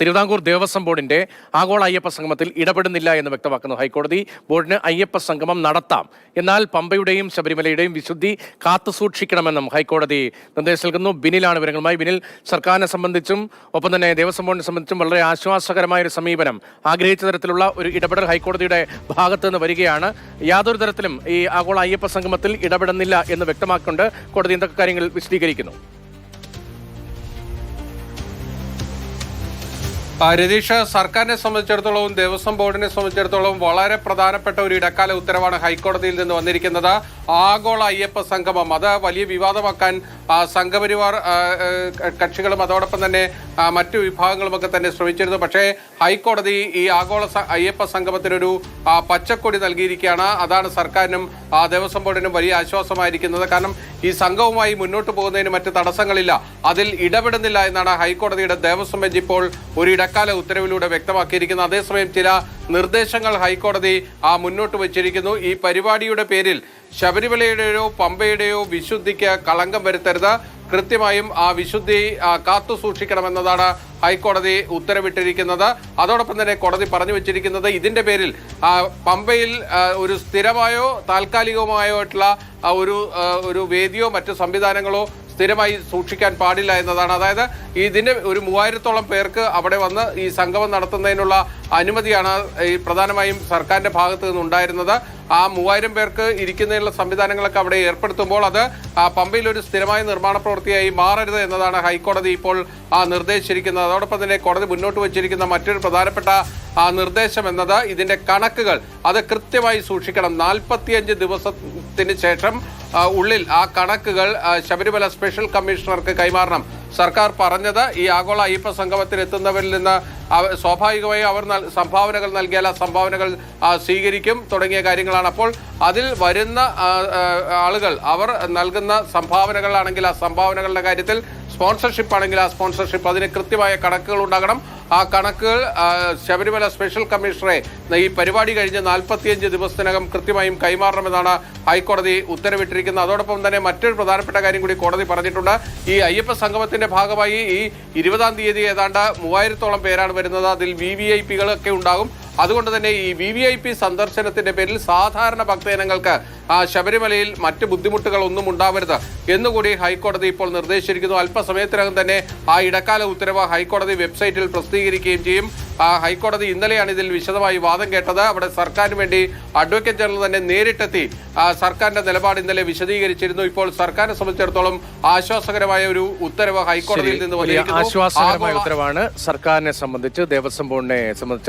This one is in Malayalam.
തിരുവിതാംകൂർ ദേവസ്വം ബോർഡിന്റെ ആഗോള അയ്യപ്പ സംഗമത്തിൽ ഇടപെടുന്നില്ല എന്ന് വ്യക്തമാക്കുന്നു ഹൈക്കോടതി. ബോർഡിന് അയ്യപ്പ സംഗമം നടത്താം. എന്നാൽ പമ്പയുടെയും ശബരിമലയുടെയും വിശുദ്ധി കാത്തുസൂക്ഷിക്കണമെന്നും ഹൈക്കോടതി നിർദ്ദേശം നൽകുന്നു. ബിനിലാണ് വിവരങ്ങളുമായി. ബിനിൽ സർക്കാരിനെ സംബന്ധിച്ചും ഒപ്പം തന്നെ ദേവസ്വം ബോർഡിനെ സംബന്ധിച്ചും വളരെ ആശ്വാസകരമായ ഒരു സമീപനം ആഗ്രഹിച്ച തരത്തിലുള്ള ഒരു ഇടപെടൽ ഹൈക്കോടതിയുടെ ഭാഗത്ത് നിന്ന് വരികയാണ്. യാതൊരു തരത്തിലും ഈ ആഗോള അയ്യപ്പ സംഗമത്തിൽ ഇടപെടുന്നില്ല എന്ന് വ്യക്തമാക്കിക്കൊണ്ട് കോടതി എന്തൊക്കെ കാര്യങ്ങൾ വിശദീകരിക്കുന്നു? രതീഷ് സർക്കാരിനെ സംബന്ധിച്ചിടത്തോളവും ദേവസ്വം ബോർഡിനെ സംബന്ധിച്ചിടത്തോളവും വളരെ പ്രധാനപ്പെട്ട ഒരു ഇടക്കാല ഉത്തരവാണ് ഹൈക്കോടതിയിൽ നിന്ന് വന്നിരിക്കുന്നത്. ആഗോള അയ്യപ്പ സംഗമം. അത് വലിയ വിവാദമാക്കാൻ സംഘപരിവാർ കക്ഷികളും അതോടൊപ്പം തന്നെ മറ്റു വിഭാഗങ്ങളുമൊക്കെ തന്നെ ശ്രമിച്ചിരുന്നു. പക്ഷേ ഹൈക്കോടതി ഈ ആഗോള അയ്യപ്പ സംഗമത്തിനൊരു പച്ചക്കൊടി നൽകിയിരിക്കുകയാണ്. അതാണ് സർക്കാരിനും ദേവസ്വം ബോർഡിനും വലിയ ആശ്വാസമായിരിക്കുന്നത്. കാരണം ഈ സംഘവുമായി മുന്നോട്ട് പോകുന്നതിന് മറ്റ് തടസ്സങ്ങളില്ല. അതിൽ ഇടപെടുന്നില്ല എന്നാണ് ഹൈക്കോടതിയുടെ ദേവസ്വം ബെഞ്ച് ഇപ്പോൾ ഒരു ഇടക്കാല ഉത്തരവിലൂടെ വ്യക്തമാക്കിയിരിക്കുന്നു അതേസമയം ചില നിർദ്ദേശങ്ങൾ ഹൈക്കോടതി ആ മുന്നോട്ട് വച്ചിരിക്കുന്നു. ഈ പരിപാടിയുടെ പേരിൽ ശബരിമലയുടെയോ പമ്പയുടെയോ വിശുദ്ധിക്ക് കളങ്കം വരുത്തരുത്. കൃത്യമായും ആ വിശുദ്ധി കാത്തു സൂക്ഷിക്കണമെന്നതാണ് ഹൈക്കോടതി ഉത്തരവിട്ടിരിക്കുന്നത്. അതോടൊപ്പം തന്നെ കോടതി പറഞ്ഞു വെച്ചിരിക്കുന്നത് ഇതിന്റെ പേരിൽ പമ്പയിൽ ഒരു സ്ഥിരമായോ താൽക്കാലികമായോ ആയിട്ടുള്ള ഒരു ഒരു വേദിയോ മറ്റു സംവിധാനങ്ങളോ സ്ഥിരമായി സൂക്ഷിക്കാൻ പാടില്ല എന്നതാണ്. അതായത് ഇതിന് ഒരു മൂവായിരത്തോളം പേർക്ക് അവിടെ വന്ന് ഈ സംഗമം നടത്തുന്നതിനുള്ള അനുമതിയാണ് ഈ പ്രധാനമായും സർക്കാരിന്റെ ഭാഗത്ത് നിന്നുണ്ടായിരുന്നത്. ആ മൂവായിരം പേർക്ക് ഇരിക്കുന്നതിനുള്ള സംവിധാനങ്ങളൊക്കെ അവിടെ ഏർപ്പെടുത്തുമ്പോൾ അത് പമ്പയിൽ ഒരു സ്ഥിരമായ നിർമ്മാണ പ്രവൃത്തിയായി മാറരുത് എന്നതാണ് ഹൈക്കോടതി ഇപ്പോൾ നിർദ്ദേശിച്ചിരിക്കുന്നത്. അതോടൊപ്പം തന്നെ കോടതി മുന്നോട്ട് വച്ചിരിക്കുന്ന മറ്റൊരു പ്രധാനപ്പെട്ട നിർദ്ദേശം എന്നത് ഇതിന്റെ കണക്കുകൾ. അത് കൃത്യമായി സൂക്ഷിക്കണം. നാൽപ്പത്തിയഞ്ച് ദിവസത്തിന് ശേഷം ഉള്ളിൽ ആ കണക്കുകൾ ശബരിമല സ്പെഷ്യൽ കമ്മീഷണർക്ക് കൈമാറണം. സർക്കാർ പറഞ്ഞത് ഈ ആഗോള അയ്യപ്പ സംഗമത്തിൽ എത്തുന്നവരിൽ നിന്ന് സ്വാഭാവികമായും അവർ സംഭാവനകൾ നൽകിയാൽ ആ സംഭാവനകൾ സ്വീകരിക്കും തുടങ്ങിയ കാര്യങ്ങളാണ്. അപ്പോൾ അതിൽ വരുന്ന ആളുകൾ അവർ നൽകുന്ന സംഭാവനകളാണെങ്കിൽ ആ സംഭാവനകളുടെ കാര്യത്തിൽ സ്പോൺസർഷിപ്പ് ആണെങ്കിൽ ആ സ്പോൺസർഷിപ്പ്. അതിന് കൃത്യമായ കണക്കുകൾ ഉണ്ടാകണം. ആ കണക്കുകൾ ശബരിമല സ്പെഷ്യൽ കമ്മീഷണറെ ഈ പരിപാടി കഴിഞ്ഞ് നാൽപ്പത്തിയഞ്ച് ദിവസത്തിനകം കൃത്യമായും കൈമാറണമെന്നാണ് ഹൈക്കോടതി ഉത്തരവിട്ടിരിക്കുന്നത്. അതോടൊപ്പം തന്നെ മറ്റൊരു പ്രധാനപ്പെട്ട കാര്യം കൂടി കോടതി പറഞ്ഞിട്ടുണ്ട്. ഈ അയ്യപ്പ സംഗമത്തിന്റെ ഭാഗമായി ഈ ഇരുപതാം തീയതി ഏതാണ്ട് മൂവായിരത്തോളം പേരാണ് വരുന്നത്. അതിൽ വി വി ഐ പികളൊക്കെ ഉണ്ടാകും. അതുകൊണ്ട് തന്നെ ഈ വി വി ഐ പി സന്ദർശനത്തിന്റെ പേരിൽ സാധാരണ ഭക്തജനങ്ങൾക്ക് ശബരിമലയിൽ മറ്റ് ബുദ്ധിമുട്ടുകൾ ഒന്നും ഉണ്ടാവരുത് എന്നുകൂടി ഹൈക്കോടതി ഇപ്പോൾ നിർദ്ദേശിച്ചിരിക്കുന്നു. അല്പസമയത്തിനകം തന്നെ ആ ഇടക്കാല ഉത്തരവ് ഹൈക്കോടതി വെബ്സൈറ്റിൽ പ്രസിദ്ധീകരിക്കുകയും ചെയ്യും. ഹൈക്കോടതി ഇന്നലെയാണ് ഇതിൽ വിശദമായി വാദം കേട്ടത്. അവിടെ സർക്കാരിന് വേണ്ടി അഡ്വക്കേറ്റ് ജനറൽ തന്നെ നേരിട്ടെത്തി. സർക്കാരിന്റെ നിലപാട് ഇന്നലെ വിശദീകരിച്ചിരുന്നു. ഇപ്പോൾ സർക്കാരിനെ സംബന്ധിച്ചിടത്തോളം ആശ്വാസകരമായ ഒരു ഉത്തരവ് ഹൈക്കോടതിയിൽ നിന്ന് വന്നിരിക്കുന്നു. ആശ്വാസകരമായ ഉത്തരവാണ് സർക്കാരിനെ സംബന്ധിച്ച് ദേവസ്വം ബോർഡിനെ സംബന്ധിച്ച്